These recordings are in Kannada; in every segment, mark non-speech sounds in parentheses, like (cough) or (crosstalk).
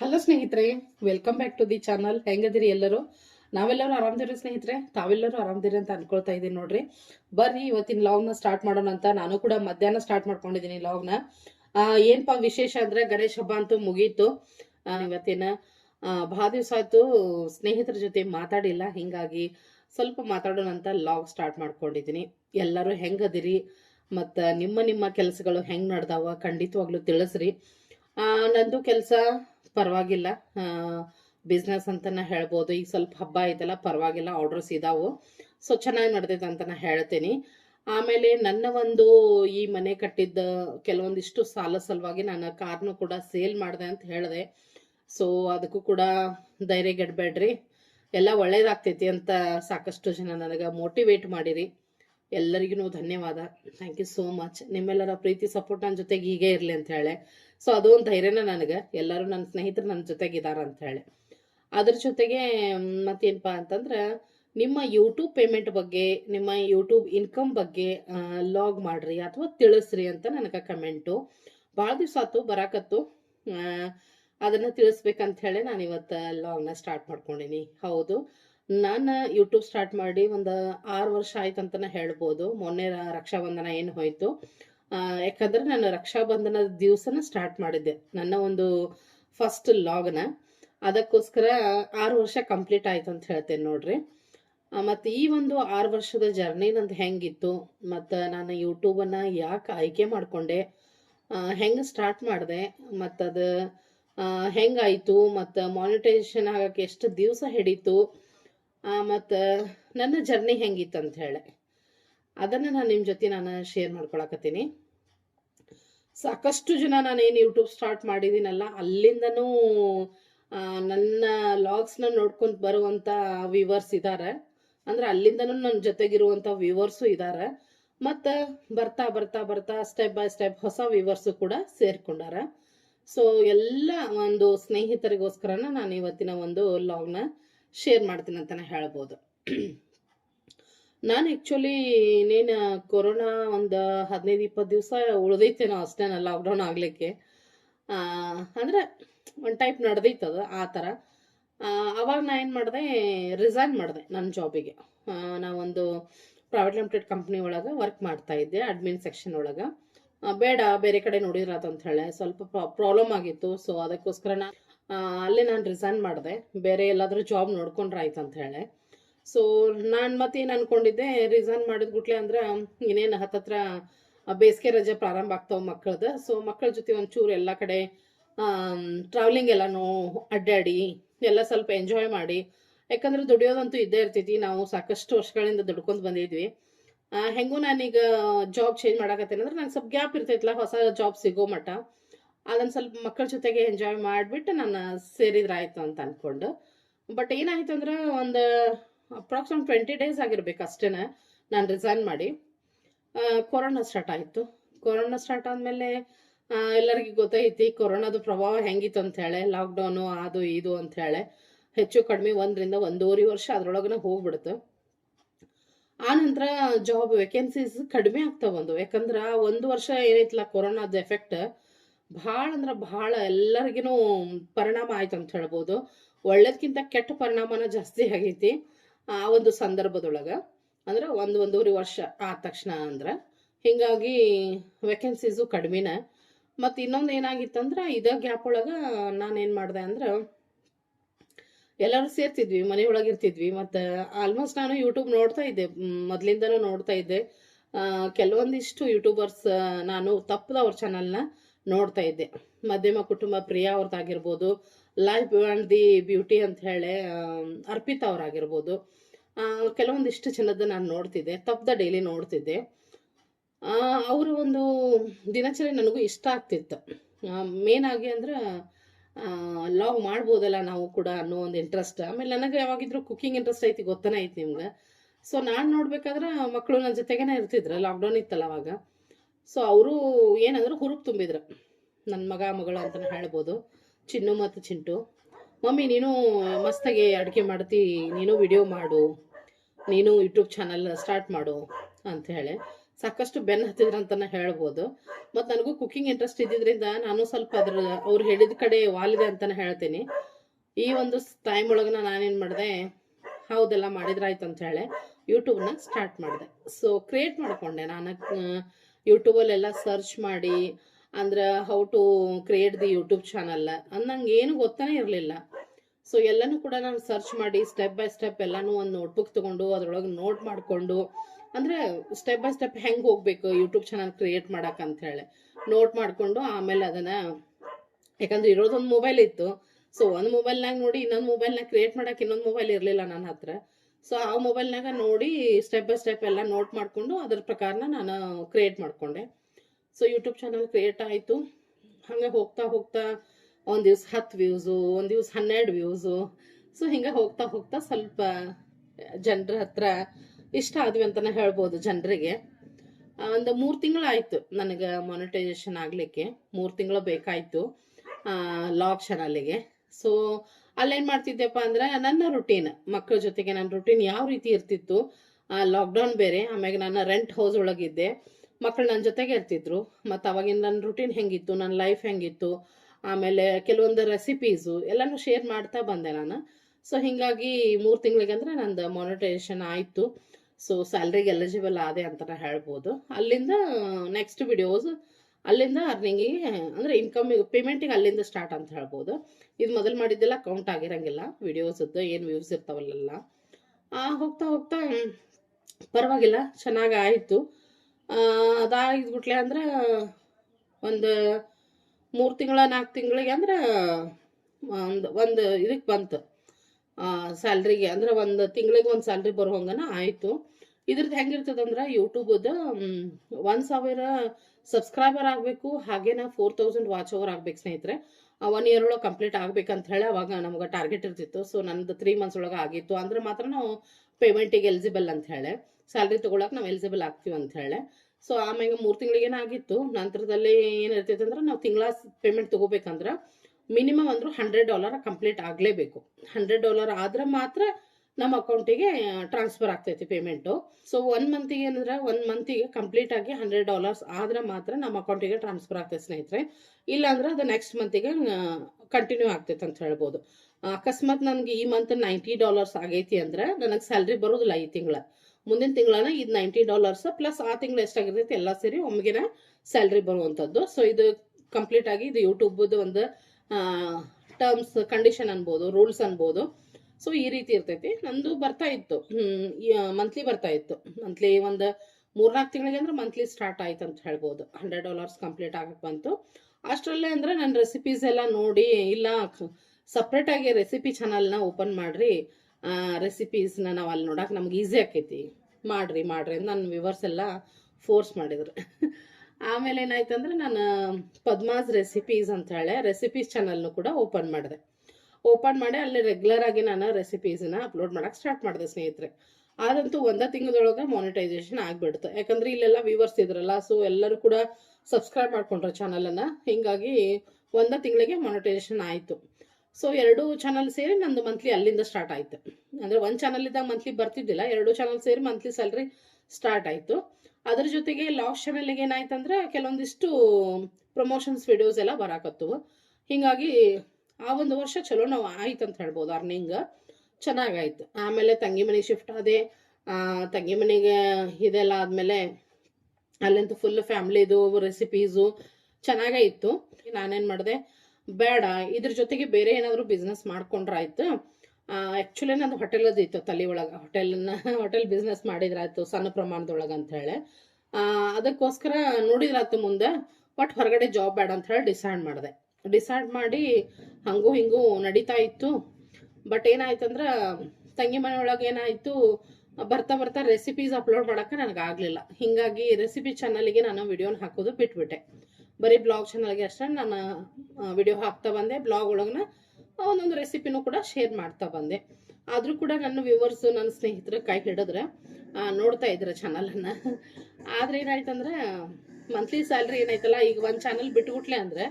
ಹಲೋ ಸ್ನೇಹಿತರೆ. Welcome back to the channel ಹೆಂಗದಿರಿ ಎಲ್ಲರೂ? ನಾವೆಲ್ಲರೂ ಆರಾಮದಿರಿ ಸ್ನೇಹಿತರೆ? ತಾವೆಲ್ಲರೂ ಆರಾಮದಿರಿ ಅಂತ ಅನ್ಕೊಳ್ತಾ ಇದ್ದೀನಿ ನೋಡ್ರಿ. ಬರ್ರಿ, ಇವತ್ತಿನ ಲಾಗ್ನ ಸ್ಟಾರ್ಟ್ ಮಾಡೋಣ ಅಂತ ನಾನು ಕೂಡ ಮಧ್ಯಾಹ್ನ ಸ್ಟಾರ್ಟ್ ಮಾಡ್ಕೊಂಡಿದ್ದೀನಿ ಲಾಗ್ನ ಏನಪ್ಪ ವಿಶೇಷ ಅಂದ್ರೆ ಗಣೇಶ ಹಬ್ಬ ಅಂತೂ ಮುಗೀತು. ಇವತ್ತಿನ ಬಹಳ ದಿವಸ ಆಯ್ತು ಸ್ನೇಹಿತರ ಜೊತೆ ಮಾತಾಡಿಲ್ಲ. ಹಿಂಗಾಗಿ ಸ್ವಲ್ಪ ಮಾತಾಡೋಣ ಅಂತ ಲಾಗ್ ಸ್ಟಾರ್ಟ್ ಮಾಡ್ಕೊಂಡಿದ್ದೀನಿ. ಎಲ್ಲರೂ ಹೆಂಗದಿರಿ? ಮತ್ತು ನಿಮ್ಮ ನಿಮ್ಮ ಕೆಲಸಗಳು ಹೆಂಗೆ ನಡ್ದಾವ? ಖಂಡಿತವಾಗ್ಲೂ ತಿಳಿಸ್ರಿ. ನಂದು ಕೆಲಸ ಪರವಾಗಿಲ್ಲ. ಬಿಸ್ನೆಸ್ ಅಂತಾನೆ ಹೇಳ್ಬೋದು. ಈಗ ಸ್ವಲ್ಪ ಹಬ್ಬ ಐತಲ್ಲ, ಪರವಾಗಿಲ್ಲ ಆರ್ಡರ್ಸ್ ಇದಾವು. ಸೊ ಚೆನ್ನಾಗಿ ನಡೆದೈತೆ ಅಂತ ಹೇಳ್ತೀನಿ. ಆಮೇಲೆ ನನ್ನ ಒಂದು ಈ ಮನೆ ಕಟ್ಟಿದ್ದ ಕೆಲವೊಂದಿಷ್ಟು ಸಾಲ ಸಲುವಾಗಿ ನಾನು ಕಾರ್ನು ಕೂಡ ಸೇಲ್ ಮಾಡಿದೆ ಅಂತ ಹೇಳಿದೆ. ಸೊ ಅದಕ್ಕೂ ಕೂಡ ಧೈರ್ಯಗೆಡ್ಬೇಡ್ರಿ ಎಲ್ಲ ಒಳ್ಳೇದಾಗ್ತೈತಿ ಅಂತ ಸಾಕಷ್ಟು ಜನ ನನಗೆ ಮೋಟಿವೇಟ್ ಮಾಡಿರಿ. ಎಲ್ಲರಿಗೂ ಧನ್ಯವಾದ. ಥ್ಯಾಂಕ್ ಯು ಸೋ ಮಚ್ ನಿಮ್ಮೆಲ್ಲರ ಪ್ರೀತಿ ಸಪೋರ್ಟ್ ನನ್ನ ಜೊತೆಗೆ ಹೀಗೆ ಇರಲಿ ಅಂತ ಹೇಳಿ. ಸೊ ಅದು ಒಂದು ಧೈರ್ಯನ ನನಗೆ. ಎಲ್ಲರೂ ನನ್ನ ಸ್ನೇಹಿತರು ನನ್ನ ಜೊತೆಗೆ ಇದಾರ ಅಂತ ಹೇಳಿ. ಅದ್ರ ಜೊತೆಗೆ ಮತ್ತೇನಪ್ಪ ಅಂತಂದ್ರೆ, ನಿಮ್ಮ ಯೂಟ್ಯೂಬ್ ಪೇಮೆಂಟ್ ಬಗ್ಗೆ, ನಿಮ್ಮ ಯೂಟ್ಯೂಬ್ ಇನ್ಕಮ್ ಬಗ್ಗೆ ಲಾಗ್ ಮಾಡ್ರಿ ಅಥವಾ ತಿಳಿಸ್ರಿ ಅಂತ ನನಗೆ ಕಮೆಂಟು ಭಾಳ ದಿವಸ ಆತು ಬರಾಕತ್ತು. ಅದನ್ನು ತಿಳಿಸ್ಬೇಕಂತ ಹೇಳಿ ನಾನು ಇವತ್ತು ಲಾಗ್ನ ಸ್ಟಾರ್ಟ್ ಮಾಡ್ಕೊಂಡಿನಿ. ಹೌದು. ನಾನು ಯೂಟ್ಯೂಬ್ ಸ್ಟಾರ್ಟ್ ಮಾಡಿ ಒಂದು ಆರು ವರ್ಷ ಆಯ್ತು ಅಂತಲೇ ಹೇಳ್ಬೋದು. ಮೊನ್ನೆ ರಕ್ಷಾಬಂಧನ ಏನು ಹೋಯ್ತು. ಯಾಕಂದ್ರೆ ನಾನು ರಕ್ಷಾಬಂಧನದ ದಿವಸನ ಸ್ಟಾರ್ಟ್ ಮಾಡಿದ್ದೆ. ನನ್ನ ಒಂದು ಫಸ್ಟ್ ಲಾಗ್ನ ಅದಕ್ಕೋಸ್ಕರ ಆರು ವರ್ಷ ಕಂಪ್ಲೀಟ್ ಆಯ್ತು ಅಂತ ಹೇಳ್ತೇನೆ ನೋಡ್ರಿ. ಮತ್ತು ಮತ್ತೆ ಈ ಒಂದು ಆರು ವರ್ಷದ ಜರ್ನಿ ನಂದು ಹೆಂಗಿತ್ತು, ಮತ್ತು ನಾನು ಯೂಟ್ಯೂಬನ್ನು ಯಾಕೆ ಆಯ್ಕೆ ಮಾಡಿಕೊಂಡೆ ಹೆಂಗೆ ಸ್ಟಾರ್ಟ್ ಮಾಡಿದೆ ಮತ್ತದು ಹೆಂಗಾಯಿತು ಮತ್ತು ಮಾನಿಟೈಸೇಷನ್ ಆಗಕ್ಕೆ ಎಷ್ಟು ದಿವಸ ಹಿಡೀತು ಮತ್ತು ನನ್ನ ಜರ್ನಿ ಹೆಂಗಿತ್ತು ಅಂತ ಹೇಳಿ. ಅದನ್ನು ನಾನು ನಿಮ್ಮ ಜೊತೆ ನಾನು ಶೇರ್ ಮಾಡ್ಕೊಳಕತ್ತೀನಿ. ಸಾಕಷ್ಟು ಜನ ನಾನೇನು ಯೂಟ್ಯೂಬ್ ಸ್ಟಾರ್ಟ್ ಮಾಡಿದ್ದೀನಲ್ಲ ಅಲ್ಲಿಂದನೂ ನನ್ನ ಲಾಗ್ಸ್ನ ನೋಡ್ಕೊಂತ ಬರುವಂಥ ವ್ಯೂವರ್ಸ್ ಇದ್ದಾರೆ ಅಂದ್ರೆ ಅಲ್ಲಿಂದನೂ ನನ್ನ ಜೊತೆಗಿರುವಂಥ ವ್ಯೂವರ್ಸು ಇದ್ದಾರೆ ಮತ್ತು ಬರ್ತಾ ಬರ್ತಾ ಬರ್ತಾ ಸ್ಟೆಪ್ ಬೈ ಸ್ಟೆಪ್ ಹೊಸ ವ್ಯೂವರ್ಸು ಕೂಡ ಸೇರ್ಕೊಂಡಾರ. ಸೊ ಎಲ್ಲ ಒಂದು ಸ್ನೇಹಿತರಿಗೋಸ್ಕರನ ನಾನು ಇವತ್ತಿನ ಒಂದು ಲಾಗ್ನ ಶೇರ್ ಮಾಡ್ತೀನಿ ಅಂತಲೇ ಹೇಳ್ಬೋದು. ನಾನು ಆ್ಯಕ್ಚುಲಿ ಇನ್ನೇನು ಕೊರೋನಾ ಒಂದು ಹದಿನೈದು, ಇಪ್ಪತ್ತು ದಿವಸ ಉಳ್ದೈತೇನೋ ಅಷ್ಟೇ ಲಾಕ್ಡೌನ್ ಆಗಲಿಕ್ಕೆ. ಅಂದರೆ ಒಂದು ಟೈಪ್ ನಡೆದೈತದ ಆ ಥರ. ಅವಾಗ ನಾ ಏನು ಮಾಡಿದೆ ರಿಸೈನ್ ಮಾಡಿದೆ ನನ್ನ ಜಾಬಿಗೆ ನಾವೊಂದು ಪ್ರೈವೇಟ್ ಲಿಮಿಟೆಡ್ ಕಂಪ್ನಿ ಒಳಗೆ ವರ್ಕ್ ಮಾಡ್ತಾ ಇದ್ದೆ ಅಡ್ಮಿನ್ ಸೆಕ್ಷನ್ ಒಳಗೆ. ಬೇಡ, ಬೇರೆ ಕಡೆ ಅಂತ ಹೇಳಿ ಸ್ವಲ್ಪ ಪ್ರಾಬ್ಲಮ್ ಆಗಿತ್ತು ಸೊ ಅದಕ್ಕೋಸ್ಕರ ನಾ ಅಲ್ಲೇ ನಾನು ರಿಸೈನ್ ಮಾಡಿದೆ. ಬೇರೆ ಎಲ್ಲಾದರೂ ಜಾಬ್ ನೋಡ್ಕೊಂಡ್ರೆ ಆಯ್ತು ಅಂತ ಹೇಳಿ ಸೊ ನಾನು ಮತ್ತೇನು ಅನ್ಕೊಂಡಿದ್ದೆ ರಿಸೈನ್ ಮಾಡಿದ ಗುಟ್ಲೆ ಅಂದ್ರೆ, ಇನ್ನೇನು ಹತ್ತತ್ರ ಬೇಸಿಗೆ ರಜೆ ಪ್ರಾರಂಭ ಆಗ್ತಾವೆ ಮಕ್ಕಳದ ಸೊ ಮಕ್ಕಳ ಜೊತೆ ಒಂಚೂರು ಎಲ್ಲ ಕಡೆ ಟ್ರಾವೆಲಿಂಗ್ ಎಲ್ಲಾನು ಅಡ್ಡಾಡಿ, ಎಲ್ಲ ಸ್ವಲ್ಪ ಎಂಜಾಯ್ ಮಾಡಿ. ಯಾಕಂದ್ರೆ ದುಡಿಯೋದಂತೂ ಇದ್ದೇ ಇರ್ತೈತಿ, ನಾವು ಸಾಕಷ್ಟು ವರ್ಷಗಳಿಂದ ದುಡ್ಕೊಂಡು ಬಂದಿದ್ವಿ. ಹೆಂಗೂ ನಾನೀಗ ಜಾಬ್ ಚೇಂಜ್ ಮಾಡಕತ್ತೇನೆ ಅಂದ್ರೆ ನಂಗೆ ಸ್ವಲ್ಪ ಗ್ಯಾಪ್ ಇರ್ತೈತಲ್ಲ ಹೊಸ ಜಾಬ್ ಸಿಗೋ ಮಟ್ಟ ಅದನ್ನು ಸ್ವಲ್ಪ ಮಕ್ಕಳ ಜೊತೆಗೆ ಎಂಜಾಯ್ ಮಾಡಿಬಿಟ್ಟು ನಾನು ಸೇರಿದ್ರಾಯ್ತು ಅಂತ ಅಂದ್ಕೊಂಡು ಬಟ್ ಏನಾಯ್ತು ಅಂದ್ರೆ, ಒಂದು ಅಪ್ರಾಕ್ಸಿಮೇಟ್ ಟ್ವೆಂಟಿ ಡೇಸ್ ಆಗಿರ್ಬೇಕು ಅಷ್ಟೇ ನಾನು ರಿಸೈನ್ ಮಾಡಿ. ಕೊರೋನಾ ಸ್ಟಾರ್ಟ್ ಆಯಿತು. ಕೊರೋನಾ ಸ್ಟಾರ್ಟ್ ಆದಮೇಲೆ ಎಲ್ಲರಿಗೂ ಗೊತ್ತೈತಿ, ಕೊರೋನಾದ ಪ್ರಭಾವ ಹೆಂಗಿತ್ತು ಅಂತ ಹೇಳಿ ಲಾಕ್ಡೌನು ಅದು ಇದು ಅಂತ ಹೇಳಿ ಹೆಚ್ಚು ಕಡಿಮೆ ಒಂದರಿಂದ ಒಂದೂವರೆ ವರ್ಷ ಅದರೊಳಗೆ ಹೋಗ್ಬಿಡ್ತು. ಆ ನಂತರ ಜಾಬ್ ವೇಕೆನ್ಸೀಸ್ ಕಡಿಮೆ ಆಗ್ತಾ ಬಂದು, ಯಾಕಂದ್ರೆ ಒಂದು ವರ್ಷ ಏನೈತಲ್ಲ ಕೊರೋನಾದ ಎಫೆಕ್ಟ್ ಭಾಳ ಅಂದ್ರೆ ಭಾಳ ಎಲ್ಲರಿಗೂ ಪರಿಣಾಮ ಆಯ್ತು ಅಂತ ಹೇಳ್ಬೋದು. ಒಳ್ಳೇದಕ್ಕಿಂತ ಕೆಟ್ಟ ಪರಿಣಾಮನ ಜಾಸ್ತಿ ಆಗೈತಿ. ಆ ಒಂದು ಸಂದರ್ಭದೊಳಗೆ, ಅಂದ್ರೆ ಒಂದು ಒಂದೂವರೆ ವರ್ಷ ಆದ ತಕ್ಷಣ ಅಂದ್ರೆ, ಹಿಂಗಾಗಿ ವೇಕೆನ್ಸೀಸು ಕಡಿಮೆನ. ಮತ್ತು ಇನ್ನೊಂದು ಏನಾಗಿತ್ತಂದ್ರೆ, ಇದೇ ಗ್ಯಾಪ್ ಒಳಗೆ ನಾನು ಏನು ಮಾಡಿದೆ ಅಂದ್ರೆ, ಎಲ್ಲರೂ ಸೇರ್ತಿದ್ವಿ ಮನೆಯೊಳಗೆ ಇರ್ತಿದ್ವಿ, ಮತ್ತು ಆಲ್ಮೋಸ್ಟ್ ನಾನು ಯೂಟ್ಯೂಬ್ ನೋಡ್ತಾ ಇದ್ದೆ ಮೊದಲಿಂದನೂ ನೋಡ್ತಾ ಇದ್ದೆ. ಕೆಲವೊಂದಿಷ್ಟು ಯೂಟ್ಯೂಬರ್ಸ್ ನಾನು ತಪ್ಪದ ಅವ್ರ ಚಾನಲ್ನ ನೋಡ್ತಾ ಇದ್ದೆ. ಮಧ್ಯಮ ಕುಟುಂಬ ಪ್ರಿಯಾ ಅವ್ರದ್ದಾಗಿರ್ಬೋದು ಲೈಫ್ ಆ್ಯಂಡ್ ದಿ ಬ್ಯೂಟಿ ಅಂತ ಹೇಳಿ ಅರ್ಪಿತಾ ಅವ್ರಾಗಿರ್ಬೋದು. ಕೆಲವೊಂದಿಷ್ಟು ಜನದ ನಾನು ನೋಡ್ತಿದ್ದೆ ತಪ್ಪದ ಡೈಲಿ ನೋಡ್ತಿದ್ದೆ. ಅವರು ಒಂದು ದಿನಚರಿ ನನಗೂ ಇಷ್ಟ ಆಗ್ತಿತ್ತು. ಮೇನ್ ಆಗಿ ಅಂದ್ರೆ ಲವ್ ಮಾಡ್ಬೋದಲ್ಲ ನಾವು ಕೂಡ ಅನ್ನೋ ಒಂದು ಇಂಟ್ರೆಸ್ಟ್ ಆಮೇಲೆ ನನಗೆ ಯಾವಾಗಿದ್ರು ಕುಕ್ಕಿಂಗ್ ಇಂಟ್ರೆಸ್ಟ್ ಐತಿ, ಗೊತ್ತನೇ ಐತಿ ನಿಮ್ಗೆ. ಸೊ ನಾನು ನೋಡ್ಬೇಕಾದ್ರೆ ಮಕ್ಕಳು ನನ್ನ ಜೊತೆಗೇನೆ ಇರ್ತಿದ್ರು ಲಾಕ್ಡೌನ್ ಇತ್ತಲ್ಲ ಅವಾಗ. ಸೊ ಅವರು ಏನಂದ್ರೆ ಹುರುಪು ತುಂಬಿದ್ರು. ನನ್ನ ಮಗ, ಮಗಳು ಅಂತ ಹೇಳ್ಬೋದು, ಚಿನ್ನು ಮತ್ತು ಚಿಂಟು. ಮಮ್ಮಿ, ನೀನು ಮಸ್ತಾಗಿ ಅಡುಗೆ ಮಾಡ್ತಿ, ನೀನು ವಿಡಿಯೋ ಮಾಡು, ನೀನು ಯೂಟ್ಯೂಬ್ ಚಾನಲ್ ಸ್ಟಾರ್ಟ್ ಮಾಡು ಅಂತ ಹೇಳಿ. ಸಾಕಷ್ಟು ಬೆನ್ನು ಹತ್ತಿದ್ರು ಅಂತಾನೆ ಹೇಳ್ಬೋದು. ಮತ್ತು ನನಗೂ ಕುಕ್ಕಿಂಗ್ ಇಂಟ್ರೆಸ್ಟ್ ಇದ್ದಿದ್ರಿಂದ ನಾನು ಸ್ವಲ್ಪ ಅದ್ರ, ಅವ್ರು ಹೇಳಿದ ಕಡೆ ವಾಲಿದೆ ಅಂತ ಹೇಳ್ತೀನಿ. ಈ ಒಂದು ಟೈಮ್ ಒಳಗೆ ನಾನೇನು ಮಾಡಿದೆ, ಹೌದೆಲ್ಲ ಮಾಡಿದ್ರಾಯ್ತು ಅಂತ ಹೇಳಿ ಯೂಟ್ಯೂಬ್ನ ಸ್ಟಾರ್ಟ್ ಮಾಡಿದೆ. ಸೊ ಕ್ರಿಯೇಟ್ ಮಾಡ್ಕೊಂಡೆ ನಾನು. ಯೂಟ್ಯೂಬಲ್ಲೆಲ್ಲ ಸರ್ಚ್ ಮಾಡಿ ಅಂದ್ರೆ how to create the YouTube channel ನಂಗೆ ಏನು ಗೊತ್ತಾನೆ ಇರಲಿಲ್ಲ. ಸೊ ಎಲ್ಲನೂ ಕೂಡ ನಾನು ಸರ್ಚ್ ಮಾಡಿ ಸ್ಟೆಪ್ ಬೈ ಸ್ಟೆಪ್ ಎಲ್ಲನೂ ಒಂದು ನೋಟ್ಬುಕ್ ತಗೊಂಡು ಅದ್ರೊಳಗೆ ನೋಟ್ ಮಾಡಿಕೊಂಡು, ಅಂದ್ರೆ ಸ್ಟೆಪ್ ಬೈ ಸ್ಟೆಪ್ ಹೆಂಗೆ ಹೋಗ್ಬೇಕು ಯೂಟ್ಯೂಬ್ ಚಾನಲ್ ಕ್ರಿಯೇಟ್ ಮಾಡಕ್ ಅಂತ ಹೇಳಿ. ನೋಟ್ ಮಾಡಿಕೊಂಡು ಆಮೇಲೆ ಅದನ್ನ, ಯಾಕಂದ್ರೆ ಇರೋದೊಂದು ಮೊಬೈಲ್ ಇತ್ತು. ಸೊ ಒಂದು ಮೊಬೈಲ್ನಾಗ ನೋಡಿ ಇನ್ನೊಂದು ಮೊಬೈಲ್ನಾಗ ಕ್ರಿಯೇಟ್ ಮಾಡಕ್ಕೆ ಇನ್ನೊಂದು ಮೊಬೈಲ್ ಇರಲಿಲ್ಲ ನನ್ನ ಹತ್ರ. ಸೊ ಆ ಮೊಬೈಲ್ನಾಗ ನೋಡಿ ಸ್ಟೆಪ್ ಬೈ ಸ್ಟೆಪ್ ಎಲ್ಲ ನೋಟ್ ಮಾಡಿಕೊಂಡು ಅದ್ರ ಪ್ರಕಾರನ ನಾನು ಕ್ರಿಯೇಟ್ ಮಾಡ್ಕೊಂಡೆ. ಸೊ ಯೂಟ್ಯೂಬ್ ಚಾನಲ್ ಕ್ರಿಯೇಟ್ ಆಯಿತು. ಹಂಗೆ ಹೋಗ್ತಾ ಹೋಗ್ತಾ ಒಂದು ದಿವ್ಸ ಹತ್ತು ವ್ಯೂಸು ಒಂದು ದಿವ್ಸ ಹನ್ನೆರಡು ವ್ಯೂಸು ಸೊ ಹಿಂಗೆ ಹೋಗ್ತಾ ಹೋಗ್ತಾ ಸ್ವಲ್ಪ ಜನರ ಹತ್ರ ಇಷ್ಟ ಆದ್ವಿ ಅಂತಲೇ ಹೇಳ್ಬೋದು ಜನರಿಗೆ. ಒಂದು ಮೂರು ತಿಂಗಳಾಯಿತು ನನಗೆ ಮೊನಿಟೈಸೇಷನ್ ಆಗಲಿಕ್ಕೆ. ಮೂರು ತಿಂಗಳು ಬೇಕಾಯಿತು ಲಾಗ್ ಚಾನಲಿಗೆ ಸೊ ಅಲ್ಲೇನು ಮಾಡ್ತಿದ್ದೆಪ್ಪ ಅಂದ್ರೆ ನನ್ನ ರುಟೀನ್ ಮಕ್ಕಳ ಜೊತೆಗೆ ನನ್ನ ರುಟೀನ್ ಯಾವ ರೀತಿ ಇರ್ತಿತ್ತು ಲಾಕ್ಡೌನ್ ಬೇರೆ, ಆಮ್ಯಾಗ ನಾನು ರೆಂಟ್ ಹೌಸ್ ಒಳಗಿದ್ದೆ. ಮಕ್ಕಳು ನನ್ನ ಜೊತೆಗೆ ಇರ್ತಿದ್ರು, ಮತ್ತು ಅವಾಗಿನ ನನ್ನ ರುಟೀನ್ ಹೆಂಗಿತ್ತು ನನ್ನ ಲೈಫ್ ಹೆಂಗಿತ್ತು, ಆಮೇಲೆ ಕೆಲವೊಂದು ರೆಸಿಪೀಸು ಎಲ್ಲನೂ ಶೇರ್ ಮಾಡ್ತಾ ಬಂದೆ ನಾನು. ಸೊ ಹೀಗಾಗಿ ಮೂರು ತಿಂಗಳಿಗೆ ಅಂದ್ರೆ ನಂದು ಮಾನಿಟೈಸೇಷನ್ ಆಯಿತು. ಸೊ ಸ್ಯಾಲ್ರಿಗೆ ಎಲಿಜಿಬಲ್ ಆದೆ ಅಂತ ಹೇಳ್ಬೋದು. ಅಲ್ಲಿಂದ ನೆಕ್ಸ್ಟ್ ವಿಡಿಯೋಸ್ ಅಲ್ಲಿಂದ ಅರ್ನಿಂಗಿಗೆ ಅಂದರೆ ಇನ್ಕಮ್ ಪೇಮೆಂಟಿಗೆ ಅಲ್ಲಿಂದ ಸ್ಟಾರ್ಟ್ ಅಂತ ಹೇಳ್ಬೋದು. ಇದು ಮೊದಲು ಮಾಡಿದ್ದೆಲ್ಲ ಕೌಂಟ್ ಆಗಿರಂಗಿಲ್ಲ ವಿಡಿಯೋಸದ್ದು ಏನು ವ್ಯೂಸ್ ಇರ್ತಾವಲ್ಲೆಲ್ಲ. ಹೋಗ್ತಾ ಹೋಗ್ತಾ ಪರವಾಗಿಲ್ಲ, ಚೆನ್ನಾಗಿ ಆಯಿತು. ಅದಾಗಿದ್ಬಿಟ್ಲೆ ಅಂದ್ರೆ ಒಂದು ಮೂರು ತಿಂಗಳ ನಾಲ್ಕು ತಿಂಗಳಿಗೆ ಅಂದ್ರೆ ಒಂದು ಒಂದು ಇದಕ್ಕೆ ಬಂತು. ಸ್ಯಾಲ್ರಿಗೆ ಅಂದ್ರೆ ಒಂದು ತಿಂಗಳಿಗೆ ಒಂದು ಸ್ಯಾಲ್ರಿ ಬರೋ ಹಂಗನ ಆಯಿತು ಇದ್ರದ್ದು ಹೆಂಗಿರ್ತದೆ ಅಂದ್ರೆ ಯೂಟ್ಯೂಬದ ಒಂದು ಸಾವಿರ ಸಬ್ಸ್ಕ್ರೈಬರ್ ಆಗಬೇಕು, ಹಾಗೇನ ಫೋರ್ ತೌಸಂಡ್ ವಾಚ್ ಓವರ್ ಆಗ್ಬೇಕು ಸ್ನೇಹಿತರೆ. ಒನ್ ಇಯರ್ ಒಳಗೆ ಕಂಪ್ಲೀಟ್ ಆಗ್ಬೇಕಂತ ಹೇಳಿ ಅವಾಗ ನಮ್ಗೆ ಟಾರ್ಗೆಟ್ ಇರ್ತಿತ್ತು. ಸೊ ನಂದು ತ್ರೀ ಮಂತ್ಸ್ ಒಳಗೆ ಆಗಿತ್ತು. ಅಂದ್ರೆ ಮಾತ್ರ ನಾವು ಪೇಮೆಂಟಿಗೆ ಎಲಿಜಿಬಲ್ ಅಂತ ಹೇಳಿ. ಸ್ಯಾಲ್ರಿ ತೊಗೊಳಕ್ಕೆ ನಾವು ಎಲಿಜಿಬಲ್ ಆಗ್ತೀವಿ ಅಂತ ಹೇಳಿ. ಸೊ ಆಮ್ಯಾಗ ಮೂರು ತಿಂಗಳಿಗೆ ಏನಾಗಿತ್ತು, ನಂತರದಲ್ಲಿ ಏನಿರ್ತೈತೆ ಅಂದ್ರೆ ನಾವು ತಿಂಗಳ ಪೇಮೆಂಟ್ ತಗೋಬೇಕಂದ್ರೆ ಮಿನಿಮಮ್ ಅಂದ್ರೆ ಹಂಡ್ರೆಡ್ ಡಾಲರ್ ಕಂಪ್ಲೀಟ್ ಆಗಲೇಬೇಕು. ಹಂಡ್ರೆಡ್ ಡಾಲರ್ ಆದ್ರೆ ಮಾತ್ರ ನಮ್ಮ ಅಕೌಂಟಿಗೆ ಟ್ರಾನ್ಸ್ಫರ್ ಆಗ್ತೈತಿ ಪೇಮೆಂಟು. ಸೊ ಒನ್ ಮಂತಿಗೆ ಏನಂದ್ರೆ ಒನ್ ಮಂತಿಗೆ ಕಂಪ್ಲೀಟ್ ಆಗಿ ಹಂಡ್ರೆಡ್ ಡಾಲರ್ಸ್ ಆದ್ರೆ ಮಾತ್ರ ನಮ್ಮ ಅಕೌಂಟಿಗೆ ಟ್ರಾನ್ಸ್ಫರ್ ಆಗ್ತೈತೆ ಸ್ನೇಹಿತರೆ. ಇಲ್ಲಾಂದ್ರೆ ಅದು ನೆಕ್ಸ್ಟ್ ಮಂತಿಗೆ ಕಂಟಿನ್ಯೂ ಆಗ್ತೈತೆ ಅಂತ ಹೇಳ್ಬೋದು. ಅಕಸ್ಮಾತ್ ನನಗೆ ಈ ಮಂತ್ ನೈಂಟಿ ಡಾಲರ್ಸ್ ಆಗೈತಿ ಅಂದ್ರೆ ನನಗೆ ಸ್ಯಾಲ್ರಿ ಬರೋದಿಲ್ಲ ಈ ತಿಂಗಳ. ಮುಂದಿನ ತಿಂಗಳನ ಇದು ನೈಂಟಿ ಡಾಲರ್ಸ್ ಪ್ಲಸ್ ಆ ತಿಂಗಳು ಎಷ್ಟಾಗಿರ್ತೈತಿ ಎಲ್ಲ ಸೇರಿ ಒಮ್ಮೆಗೆನ ಸ್ಯಾಲ್ರಿ ಬರುವಂಥದ್ದು ಸೊ ಇದು ಕಂಪ್ಲೀಟ್ ಆಗಿ ಇದು ಯೂಟ್ಯೂಬ್ದು ಒಂದು ಟರ್ಮ್ಸ್ ಕಂಡೀಷನ್ ಅನ್ಬೋದು ರೂಲ್ಸ್ ಅನ್ಬೋದು. ಸೊ ಈ ರೀತಿ ಇರ್ತೈತಿ. ನಂದು ಬರ್ತಾ ಇತ್ತು. ಮಂತ್ಲಿ ಬರ್ತಾ ಇತ್ತು. ಮಂತ್ಲಿ ಒಂದು ಮೂರ್ನಾಲ್ಕು ತಿಂಗಳಿಗೆ ಅಂದ್ರೆ ಮಂತ್ಲಿ ಸ್ಟಾರ್ಟ್ ಆಯ್ತು ಅಂತ ಹೇಳ್ಬೋದು. ಹಂಡ್ರೆಡ್ ಡಾಲರ್ಸ್ ಕಂಪ್ಲೀಟ್ ಆಗಕ್ಕೆ ಬಂತು. ಅಷ್ಟರಲ್ಲೇ ಅಂದ್ರೆ ನನ್ನ ರೆಸಿಪೀಸ್ ಎಲ್ಲ ನೋಡಿ, ಇಲ್ಲ ಸಪ್ರೇಟಾಗಿ ರೆಸಿಪಿ ಚಾನಲ್ನ ಓಪನ್ ಮಾಡ್ರಿ. ರೆಸಿಪೀಸ್ನ ನಾವು ಅಲ್ಲಿ ನೋಡೋಕೆ ನಮ್ಗೆ ಈಸಿ ಆಕೈತಿ. ಮಾಡ್ರಿ ಮಾಡ್ರಿ ಅಂತ ನನ್ನ ವಿವರ್ಸ್ ಎಲ್ಲ ಫೋರ್ಸ್ ಮಾಡಿದ್ರು. (laughs) ಆಮೇಲೆ ಏನಾಯ್ತಂದ್ರೆ ನಾನು, ಪದ್ಮಾಸ್ ರೆಸಿಪೀಸ್ ಅಂತ ಹೇಳಿ ರೆಸಿಪೀಸ್ ಚಾನಲ್ನು ಕೂಡ ಓಪನ್ ಮಾಡಿದೆ. ಓಪನ್ ಮಾಡಿ ಅಲ್ಲಿ ರೆಗ್ಯುಲರ್ ಆಗಿ ನಾನು ರೆಸಿಪೀಸ್ನ ಅಪ್ಲೋಡ್ ಮಾಡೋಕೆ ಸ್ಟಾರ್ಟ್ ಮಾಡಿದೆ ಸ್ನೇಹಿತರೆ. ಅದಂತೂ ಒಂದೇ ತಿಂಗಳೊಳಗೆ ಮಾನಿಟೈಸೇಷನ್ ಆಗಿಬಿಡ್ತು. ಯಾಕಂದ್ರೆ ಇಲ್ಲೆಲ್ಲ ವ್ಯೂವರ್ಸ್ ಇದ್ರಲ್ಲ ಸೊ ಎಲ್ಲರೂ ಕೂಡ ಸಬ್ಸ್ಕ್ರೈಬ್ ಮಾಡ್ಕೊಂಡ್ರು ಚಾನಲನ್ನು ಹಿಂಗಾಗಿ ಒಂದೇ ತಿಂಗಳಿಗೆ ಮಾನಿಟೈಸೇಷನ್ ಆಯಿತು. ಸೊ ಎರಡು ಚಾನಲ್ ಸೇರಿ ನಂದು ಮಂತ್ಲಿ ಅಲ್ಲಿಂದ ಸ್ಟಾರ್ಟ್ ಆಯ್ತು. ಅಂದ್ರೆ ಒಂದು ಚಾನಲ್ ಇದ್ದಾಗ ಮಂತ್ಲಿ ಬರ್ತಿದ್ದಿಲ್ಲ, ಎರಡು ಚಾನಲ್ ಸೇರಿ ಮಂತ್ಲಿ ಸ್ಯಾಲ್ರಿ ಸ್ಟಾರ್ಟ್ ಆಯಿತು. ಅದ್ರ ಜೊತೆಗೆ ಲಾಸ್ಟ್ ಚಾನಲ್ಗೆ ಏನಾಯ್ತಂದ್ರೆ ಕೆಲವೊಂದಿಷ್ಟು ಪ್ರಮೋಷನ್ಸ್ ವಿಡಿಯೋಸ್ ಎಲ್ಲ ಬರಾಕತ್ತವು. ಹಿಂಗಾಗಿ ಆ ಒಂದು ವರ್ಷ ಚಲೋ ನಾವು ಆಯ್ತು ಅಂತ ಹೇಳ್ಬೋದು ಅರ್ನಿಂಗ್ ಚೆನ್ನಾಗಾಯ್ತು. ಆಮೇಲೆ ತಂಗಿ ಮನೆಗೆ ಶಿಫ್ಟ್ ಆದೆ. ತಂಗಿ ಮನೆಗೆ ಇದೆಲ್ಲ ಆದಮೇಲೆ ಅಲ್ಲಂತೂ ಫುಲ್ ಫ್ಯಾಮ್ಲಿದು ರೆಸಿಪೀಸು ಚೆನ್ನಾಗೇ ಇತ್ತು. ನಾನೇನು ಮಾಡಿದೆ? ಬೇಡ, ಇದ್ರ ಜೊತೆಗೆ ಬೇರೆ ಏನಾದರೂ ಬಿಸ್ನೆಸ್ ಮಾಡ್ಕೊಂಡ್ರಾಯ್ತು ಆ್ಯಕ್ಚುಲಿ ನಂದು ಹೋಟೆಲ್ ಇತ್ತು ತಲೆ ಒಳಗೆ. ಹೋಟೆಲ್ನ ಹೋಟೆಲ್ ಬಿಸ್ನೆಸ್ ಮಾಡಿದ್ರಾಯ್ತು ಸಣ್ಣ ಪ್ರಮಾಣದೊಳಗೆ ಅಂತ ಹೇಳಿ. ಅದಕ್ಕೋಸ್ಕರ ನೋಡಿದ್ರಾಯ್ತು ಮುಂದೆ ಬಟ್ ಹೊರಗಡೆ ಜಾಬ್ ಬೇಡ ಅಂತ ಹೇಳಿ ಡಿಸೈಡ್ ಮಾಡಿದೆ. ಡಿಸೈಡ್ ಮಾಡಿ ಹಂಗೂ ಹಿಂಗೂ ನಡೀತಾ ಇತ್ತು. ಬಟ್ ಏನಾಯ್ತಂದ್ರೆ, ತಂಗಿ ಮನೆ ಒಳಗ ಏನಾಯ್ತು, ಬರ್ತಾ ಬರ್ತಾ ರೆಸಿಪೀಸ್ ಅಪ್ಲೋಡ್ ಮಾಡೋಕೆ ನನಗೆ ಹಿಂಗಾಗಿ ರೆಸಿಪಿ ಚಾನಲ್ಗೆ ನಾನು ವಿಡಿಯೋನ ಹಾಕೋದು ಬಿಟ್ಬಿಟ್ಟೆ. ಬರೀ ಬ್ಲಾಗ್ ಚಾನಲ್ಗೆ ಅಷ್ಟೇ ನಾನು ವಿಡಿಯೋ ಹಾಕ್ತಾ ಬಂದೆ. ಬ್ಲಾಗ್ ಒಳಗನ ಒಂದೊಂದು ರೆಸಿಪಿನೂ ಕೂಡ ಶೇರ್ ಮಾಡ್ತಾ ಬಂದೆ. ಆದರೂ ಕೂಡ ನನ್ನ ವ್ಯೂವರ್ಸು ನನ್ನ ಸ್ನೇಹಿತರು ಕೈ ಹಿಡಿದ್ರೆ ನೋಡ್ತಾ ಇದ್ರು ಚಾನಲನ್ನು ಆದ್ರೆ ಏನಾಯ್ತಂದ್ರೆ ಮಂತ್ಲಿ ಸ್ಯಾಲ್ರಿ ಏನಾಯ್ತಲ್ಲ, ಈಗ ಒಂದು ಚಾನಲ್ ಬಿಟ್ಬಿಟ್ಲೆ ಅಂದ್ರೆ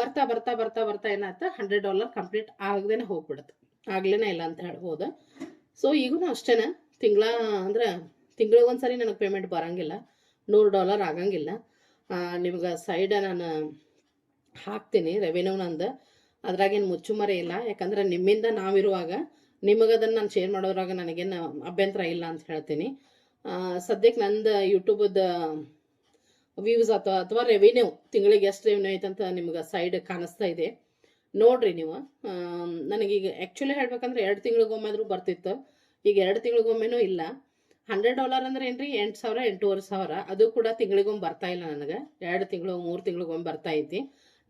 ಬರ್ತಾ ಬರ್ತಾ ಬರ್ತಾ ಬರ್ತಾ ಏನಾಯ್ತು ಹಂಡ್ರೆಡ್ ಡಾಲರ್ ಕಂಪ್ಲೀಟ್ ಆಗದೇನೆ ಹೋಗ್ಬಿಡುತ್ತೆ. ಆಗ್ಲೇ ಇಲ್ಲ ಅಂತ ಹೇಳ್ಬೋದು ಸೊ ಈಗೂ ಅಷ್ಟೇನೆ. ತಿಂಗಳ ಅಂದ್ರೆ, ತಿಂಗಳಿಗೊಂದ್ಸರಿ ನನಗೆ ಪೇಮೆಂಟ್ ಬರೋಂಗಿಲ್ಲ. ನೂರು ಡಾಲರ್ ಆಗಂಗಿಲ್ಲ. ನಿಮ್ಗೆ ಸೈಡ ನಾನು ಹಾಕ್ತೀನಿ ರೆವೆನ್ಯೂ ನಂದು. ಅದ್ರಾಗೇನು ಮುಚ್ಚುಮರೆ ಇಲ್ಲ. ಯಾಕಂದ್ರೆ ನಿಮ್ಮಿಂದ ನಾವಿರುವಾಗ ನಿಮಗೆ ಅದನ್ನು ನಾನು ಶೇರ್ ಮಾಡೋದ್ರಾಗ ನನಗೇನು ಅಭ್ಯಂತರ ಇಲ್ಲ ಅಂತ ಹೇಳ್ತೀನಿ. ಸದ್ಯಕ್ಕೆ ನಂದು ಯೂಟ್ಯೂಬದ ವ್ಯೂಸ್ ಅಥವಾ ಅಥವಾ ರೆವಿನ್ಯೂ ತಿಂಗಳಿಗೆ ಎಷ್ಟು ರೆವಿನ್ಯೂ ಐತಂತ ನಿಮ್ಗೆ ಸೈಡ್ ಕಾಣಿಸ್ತಾ ಇದೆ. ನೋಡ್ರಿ ನೀವು. ನನಗೀಗ ಆ್ಯಕ್ಚುಲಿ ಹೇಳ್ಬೇಕಂದ್ರೆ ಎರಡು ತಿಂಗಳಿಗೊಮ್ಮೆದ್ರೂ ಬರ್ತಿತ್ತು. ಈಗ ಎರಡು ತಿಂಗಳಿಗೊಮ್ಮೆನೂ ಇಲ್ಲ. ಹಂಡ್ರೆಡ್ ಡಾಲರ್ ಅಂದ್ರೆ ಏನ್ರಿ? ಎಂಟು ಸಾವಿರ, ಎಂಟೂವರೆ ಸಾವಿರ. ಅದು ಕೂಡ ತಿಂಗಳಿಗೊಮ್ಮೆ ಬರ್ತಾ ಇಲ್ಲ ನನಗೆ. ಎರಡು ತಿಂಗಳು, ಮೂರು ತಿಂಗಳಿಗೊಮ್ಮೆ ಬರ್ತಾ ಐತಿ.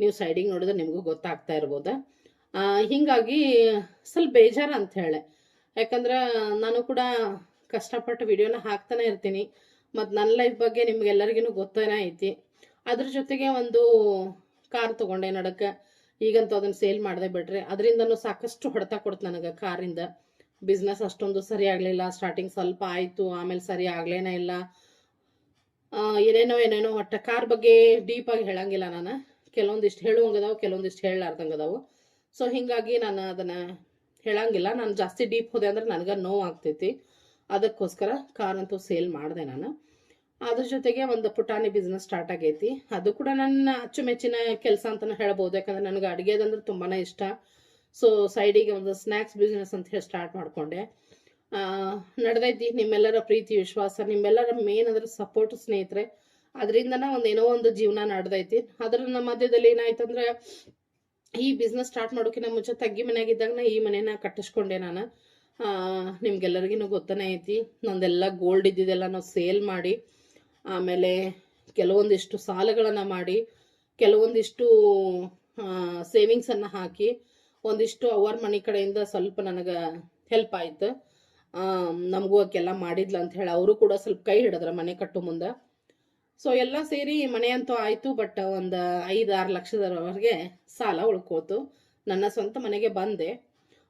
ನೀವು ಸೈಡಿಗೆ ನೋಡಿದ್ರೆ ನಿಮಗೂ ಗೊತ್ತಾಗ್ತಾ ಇರ್ಬೋದು. ಹೀಗಾಗಿ ಸ್ವಲ್ಪ ಬೇಜಾರು ಅಂತ ಹೇಳಿ. ಯಾಕಂದ್ರೆ ನಾನು ಕೂಡ ಕಷ್ಟಪಟ್ಟು ವಿಡಿಯೋನ ಹಾಕ್ತಾನೆ ಇರ್ತೀನಿ. ಮತ್ತು ನನ್ನ ಲೈಫ್ ಬಗ್ಗೆ ನಿಮ್ಗೆಲ್ಲರಿಗೂ ಗೊತ್ತೇನೆ ಐತಿ. ಅದ್ರ ಜೊತೆಗೆ ಒಂದು ಕಾರ್ ತೊಗೊಂಡೆ ನಡಕ್ಕೆ. ಈಗಂತೂ ಅದನ್ನು ಸೇಲ್ ಮಾಡದೆ ಬಿಟ್ರೆ. ಅದರಿಂದನೂ ಸಾಕಷ್ಟು ಹೊಡೆತ ಕೊಡ್ತು ನನಗೆ ಕಾರಿಂದ. ಬಿಸ್ನೆಸ್ ಅಷ್ಟೊಂದು ಸರಿ ಆಗಲಿಲ್ಲ. ಸ್ಟಾರ್ಟಿಂಗ್ ಸ್ವಲ್ಪ ಆಯಿತು, ಆಮೇಲೆ ಸರಿ ಆಗಲೇನೇ ಇಲ್ಲ. ಏನೇನೋ ಏನೇನೋ ಒಟ್ಟು ಕಾರ್ ಬಗ್ಗೆ ಡೀಪಾಗಿ ಹೇಳಂಗಿಲ್ಲ ನಾನು. ಕೆಲವೊಂದಿಷ್ಟು ಹೇಳುವಂಗದಾವು, ಕೆಲವೊಂದಿಷ್ಟು ಹೇಳಲಾರ್ದಂಗದಾವು. ಸೊ ಹೀಗಾಗಿ ನಾನು ಅದನ್ನು ಹೇಳಂಗಿಲ್ಲ. ನಾನು ಜಾಸ್ತಿ ಡೀಪ್ ಹೋದೆ ಅಂದ್ರೆ ನನಗೆ ನೋವು ಆಗ್ತೈತಿ. ಅದಕ್ಕೋಸ್ಕರ ಕಾರ್ ಅಂತೂ ಸೇಲ್ ಮಾಡಿದೆ ನಾನು. ಅದ್ರ ಜೊತೆಗೆ ಒಂದು ಪುಟಾಣಿ ಬಿಸ್ನೆಸ್ ಸ್ಟಾರ್ಟ್ ಆಗೈತಿ. ಅದು ಕೂಡ ನನ್ನ ಅಚ್ಚುಮೆಚ್ಚಿನ ಕೆಲಸ ಅಂತಲೇ ಹೇಳ್ಬೋದು. ಯಾಕಂದರೆ ನನಗೆ ಅಡುಗೆದಂದ್ರೆ ತುಂಬಾ ಇಷ್ಟ. ಸೊ ಸೈಡಿಗೆ ಒಂದು ಸ್ನ್ಯಾಕ್ಸ್ ಬಿಸ್ನೆಸ್ ಅಂತ ಹೇಳಿ ಸ್ಟಾರ್ಟ್ ಮಾಡಿಕೊಂಡೆ. ನಡೆದೈತಿ ನಿಮ್ಮೆಲ್ಲರ ಪ್ರೀತಿ, ವಿಶ್ವಾಸ, ನಿಮ್ಮೆಲ್ಲರ ಮೇನ್ ಅಂದ್ರೆ ಸಪೋರ್ಟ್ ಸ್ನೇಹಿತರೆ. ಅದರಿಂದನ ಒಂದು ಏನೋ ಒಂದು ಜೀವನ ನಡೆದೈತಿ. ಅದರ ಮಧ್ಯದಲ್ಲಿ ಏನಾಯ್ತಂದ್ರೆ, ಈ ಬಿಸ್ನೆಸ್ ಸ್ಟಾರ್ಟ್ ಮಾಡೋಕಿನ ಮುಂಚೆ ತಗ್ಗಿ ಮನೆಯಾಗಿದ್ದಾಗ ನಾ ಈ ಮನೇನ ಕಟ್ಟಿಸ್ಕೊಂಡೆ ನಾನು. ನಿಮ್ಗೆಲ್ಲರಿಗೂ ಗೊತ್ತನೇ ಐತಿ. ನಂದೆಲ್ಲ ಗೋಲ್ಡ್ ಇದ್ದಿದ್ದೆಲ್ಲ ನಾವು ಸೇಲ್ ಮಾಡಿ, ಆಮೇಲೆ ಕೆಲವೊಂದಿಷ್ಟು ಸಾಲಗಳನ್ನು ಮಾಡಿ, ಕೆಲವೊಂದಿಷ್ಟು ಸೇವಿಂಗ್ಸನ್ನು ಹಾಕಿ ಒಂದಿಷ್ಟು ಅವರ್ ಮನೆ ಕಡೆಯಿಂದ ಸ್ವಲ್ಪ ನನಗೆ ಹೆಲ್ಪ್ ಆಯ್ತು. ನಮಗೂ ಆಕೆಲ್ಲ ಮಾಡಿದ್ಲ ಅಂತ ಹೇಳಿ ಅವರು ಕೂಡ ಸ್ವಲ್ಪ ಕೈ ಹಿಡಿದ್ರ ಮನೆ ಕಟ್ಟೋ ಮುಂದೆ. ಸೊ ಎಲ್ಲ ಸೇರಿ ಮನೆ ಅಂತೂ ಆಯಿತು ಬಟ್ ಒಂದು ಐದು ಆರು ಲಕ್ಷದವರೆಗೆ ಸಾಲ ಉಳ್ಕೋತು. ನನ್ನ ಸ್ವಂತ ಮನೆಗೆ ಬಂದೆ.